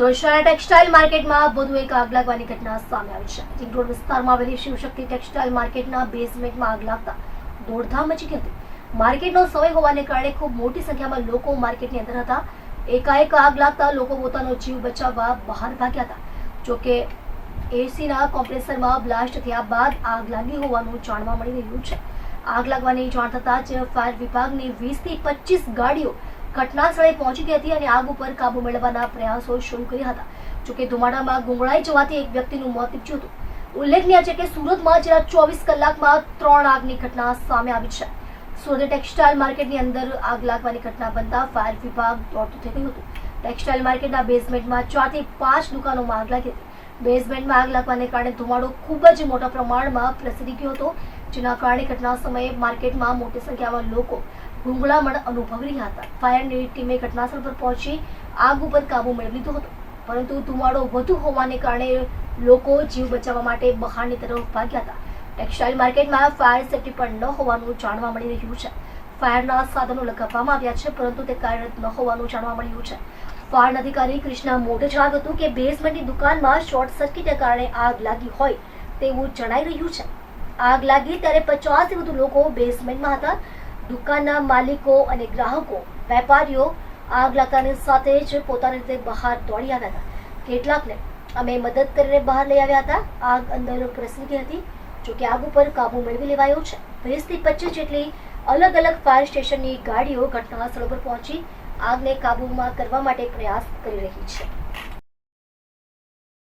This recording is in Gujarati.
સુરક્ષાના ટેક્સટાઇલ માર્કેટમાં વધુ એક આગ લાગવાની ઘટના સામે આવી છે. રિંગ રોડ વિસ્તારમાં આવેલી શિવશક્તિ ટેક્સટાઇલ માર્કેટના બેઝમેન્ટમાં આગ લાગતા દોડધામ મચી ગઈ હતી. માર્કેટનો સમય હોવાને કારણે ખૂબ મોટી સંખ્યામાં લોકો માર્કેટની અંદર હતા. એકાએક આગ લાગતા લોકો પોતાનો જીવ બચાવવા બહાર ભાગ્યા હતા. જોકે એસીના કોમ્પ્રેસરમાં બ્લાસ્ટ થયા બાદ આગ લાગી હોવાનું જાણવા મળી રહ્યું છે. આગ લાગવાની જાણ થતાં જ ફાયર વિભાગની વીસથી પચીસ ગાડીઓ ઘટના સ્થળે પહોંચી ગઈ હતી અને આગ ઉપર કાબુ મેળવવાના પ્રયાસો શરૂ કર્યા હતા. જોકે ધુમાડામાં ગુંગળાઈ જવાથી એક વ્યક્તિનું મોત નીપજ્યું હતું. ઉલ્લેખનીય છે કે સુરતમાં છેલ્લા ચોવીસ કલાકમાં ત્રણ આગની ઘટના સામે આવી છે. સુરત ટેક્સટાઇલ માર્કેટની અંદર આગ લાગવાની ઘટના બનતા ફાયર વિભાગ દોડતું થઈ ગયું હતું. ટેક્સટાઇલ માર્કેટના બેઝમેન્ટમાં ચારથી પાંચ દુકાનોમાં આગ લાગી હતી. બેઝમેન્ટમાં આગ લાગવાને કારણે ધુમાડો ખૂબ જ મોટા પ્રમાણમાં પ્રસરી ગયો હતો, જેના કારણે ઘટના સમયે માર્કેટમાં મોટી સંખ્યામાં લોકો ગુંગળામણ અનુભવી રહ્યા હતા. ફાયરની ટીમે ઘટનાસ્થળ પર પહોંચી આગ ઉપર કાબુ મેળવી લીધો હતો. પરંતુ ધુમાડો વધુ હોવાને કારણે લોકો જીવ બચાવવા માટે બહારની તરફ ભાગ્યા હતા. ટેક્સટાઇલ માર્કેટમાં ફાયર સેફ્ટી પણ ન હોવાનું જાણવા મળી રહ્યું છે. ફાયરના સાધનો લગાવવામાં આવ્યા છે, પરંતુ તે કાર્યરત ન હોવાનું જાણવા મળ્યું છે. ફાયર અધિકારી કૃષ્ણા મોઢે જણાવ્યું હતું કે બેઝમેન્ટની દુકાનમાં શોર્ટ સર્કિટને કારણે આગ લાગી હોય તેવું જણાઈ રહ્યું છે. આગ લાગી ત્યારે પચાસથી વધુ લોકો બેઝમેન્ટમાં હતા. દુકાનના માલિકો અને ગ્રાહકો, વેપારીઓ આગ લાગતાની સાથે જ પોતાની રીતે બહાર દોડી આવ્યા હતા. કેટલાકને અમે મદદ કરીને બહાર લઈ આવ્યા હતા. આગ અંદર પ્રસરી ગઈ હતી. જોકે આગ ઉપર કાબુ મેળવી લેવાયો છે. વીસથી પચીસ જેટલી અલગ અલગ ફાયર સ્ટેશનની ગાડીઓ ઘટના સ્થળ પર પહોંચી આગને કાબૂમાં કરવા માટે પ્રયાસ કરી રહી છે.